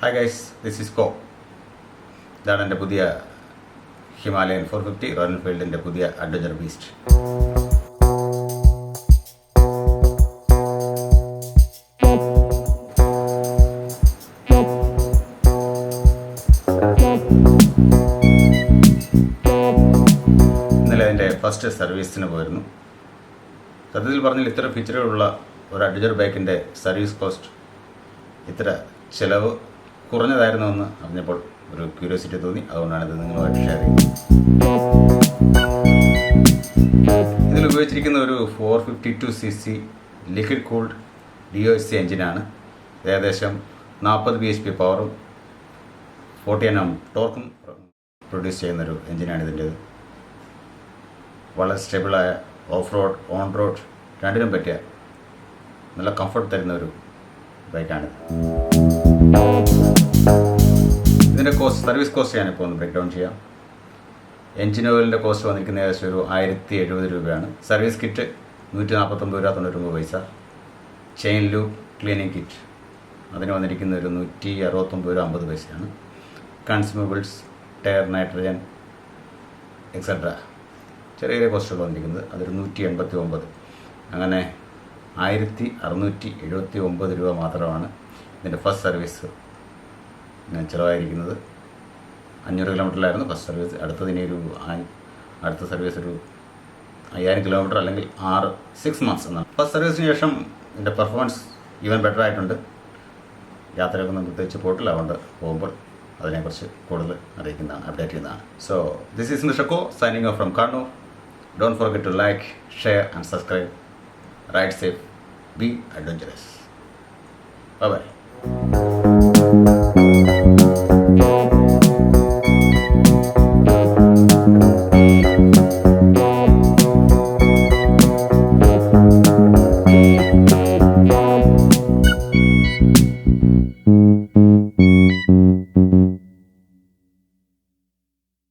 Hi guys this is കോ ഇതാണ് എന്റെ പുതിയ ഹിമാലയൻ ഫോർ ഫിഫ്റ്റി റോയൽ എൻഫീൽഡിന്റെ പുതിയ അഡ്വഞ്ചർ ബീസ്റ്റ് ഇന്നലെ അതിന്റെ ഫസ്റ്റ് സർവീസിന് പോയിരുന്നു. സത്യത്തിൽ പറഞ്ഞാൽ ഇത്ര ഫീച്ചറുകളുള്ള ഒരു അഡ്വഞ്ചർ ബൈക്കിന്റെ സർവീസ് കോസ്റ്റ് ഇത്ര ചിലവ് കുറഞ്ഞതായിരുന്നുവെന്ന് അറിഞ്ഞപ്പോൾ ഒരു ക്യൂരിയോസിറ്റി തോന്നി. അതുകൊണ്ടാണ് ഇത് നിങ്ങളുമായിട്ട് ഷെയർ ചെയ്യുന്നത്. ഇതിൽ ഉപയോഗിച്ചിരിക്കുന്ന ഒരു four fifty two C C liquid cooled D O S C എഞ്ചിനാണ് ഏകദേശം നാൽപ്പത് ബി എച്ച് പി പവറും ഫോർട്ടി എൻ എം ടോർക്കും പ്രൊഡ്യൂസ് ചെയ്യുന്നൊരു എഞ്ചിനാണ് ഇതിന്റെ വളരെ സ്റ്റേബിളായ ഓഫ് റോഡ് ഓൺ റോഡ് രണ്ടിനും പറ്റിയ നല്ല കംഫർട്ട് തരുന്ന ഒരു ബൈക്കാണിത് കോസ്റ്റ് സർവീസ് കോസ്റ്റ് ഞാനിപ്പോൾ ഒന്ന് ബ്രേക്ക് ഡൗൺ ചെയ്യാം. എഞ്ചിൻ ഓയിലിന്റെ കോസ്റ്റ് വന്നിരിക്കുന്ന ഏകദേശം ഒരു ആയിരത്തി എഴുപത് രൂപയാണ്. സർവീസ് കിറ്റ് നൂറ്റി നാൽപ്പത്തൊമ്പത് രൂപ തൊണ്ണൂറ്റൊമ്പത് പൈസ. Chain lube cleaning kit. അതിന് വന്നിരിക്കുന്ന ഒരു നൂറ്റി അറുപത്തൊമ്പത് രൂപ അമ്പത് പൈസയാണ്. കൺസ്യൂമബിൾസ് ടയർ നൈട്രജൻ എക്സെട്ര ചെറിയ ചെറിയ കോസ്റ്റുകൾ വന്നിരിക്കുന്നത്. അതൊരു നൂറ്റി എൺപത്തി ഒമ്പത് അങ്ങനെ ആയിരത്തി അറുന്നൂറ്റി എഴുപത്തി ഒമ്പത് രൂപ മാത്രമാണ് ഇതിന്റെ ഫസ്റ്റ് സർവീസ് ചിലവായിരിക്കുന്നത്. അഞ്ഞൂറ് കിലോമീറ്ററിലായിരുന്നു. ഫസ്റ്റ് സർവീസ് അടുത്തത് ഇനി ഒരു അടുത്ത സർവീസ് ഒരു അയ്യായിരം കിലോമീറ്റർ അല്ലെങ്കിൽ ആറ് സിക്സ് മന്ത്സ് എന്നാണ്. ഫസ്റ്റ് സർവീസിന് ശേഷം എന്റെ പെർഫോമൻസ് ഈവൻ ബെറ്റർ ആയിട്ടുണ്ട്. യാത്രയൊക്കെ ഒന്നും പ്രത്യേകിച്ച് പോയിട്ടില്ല. അതുകൊണ്ട് പോകുമ്പോൾ അതിനെക്കുറിച്ച് കൂടുതൽ അറിയിക്കുന്നതാണ് അപ്ഡേറ്റ് ചെയ്യുന്നതാണ്. So this is മിഷക്കോ signing off from Kannur don't forget to like share and subscribe ride safe be adventurous bye bye